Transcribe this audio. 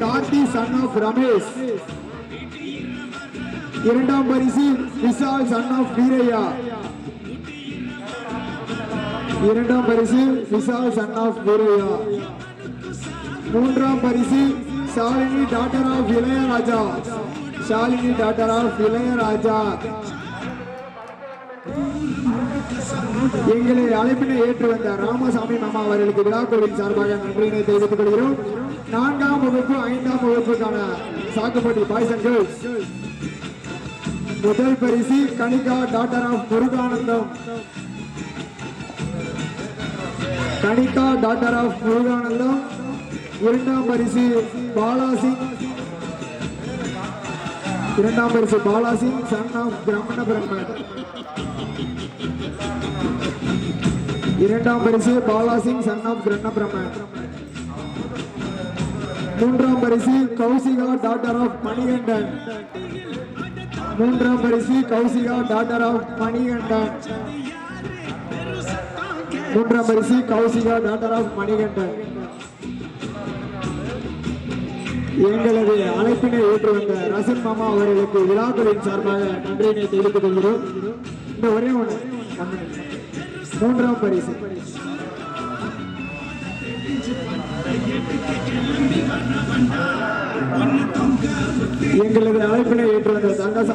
Gandhi son of Ramesh. இரண்டாம் பரிசு Vishal son of Veeraiya. இரண்டாம் பரிசு விசால் சன் ஆஃப் வீரையா. மூன்றாம் பரிசு Shalini daughter of Ilaiyaraaja. Shalini daughter of Ilaiyaraaja. எங்களை அழைப்பினை ஏற்று வந்த ராமசாமி மாமா அவர்களுக்கு விழா கோவில் சார்பாக நன்றியினை தெரிவித்துக் கொள்கிறோம். நான்காம் வகுப்பு வகுப்புக்கான சாக்குப்பட்டி பாய்ஸ் அண்ட் கேர்ள்ஸ் முதல் பரிசு Kanika daughter of Muruganandam. Kanika daughter of Muruganandam. இரண்டாம் பரிசு பாலாசிங் இரண்டாம் பரிசு பாலாசிங் சன் ஆஃப் பிரம்மண பிரம்மன் இரண்டாம் பரிசு பாலாசிங் சன் ஆஃப் கிரண பிரம்மன் மூன்றாம் பரிசு கௌசிகா டாட்டர் ஆஃப் மணிகண்டன். மூன்றாம் பரிசு கௌசிகா டாட்டர் ஆஃப் மணிகண்டன். மூன்றாம் பரிசு கௌசிகா டாட்டர் ஆஃப் மணிகண்டன். எங்களது அழைப்பினை ஏற்று வந்த ரசன் மாமா அவர்களுக்கு விழாக்களின் சார்பாக நன்றியினை தெரிவித்துக் கொள்கிறோம். இந்த ஒரே ஒன்று மூன்றாம் பரிசு மூன்றாம் பரிசு. எங்களது அழைப்பினை ஏற்று வந்த சங்கசாமி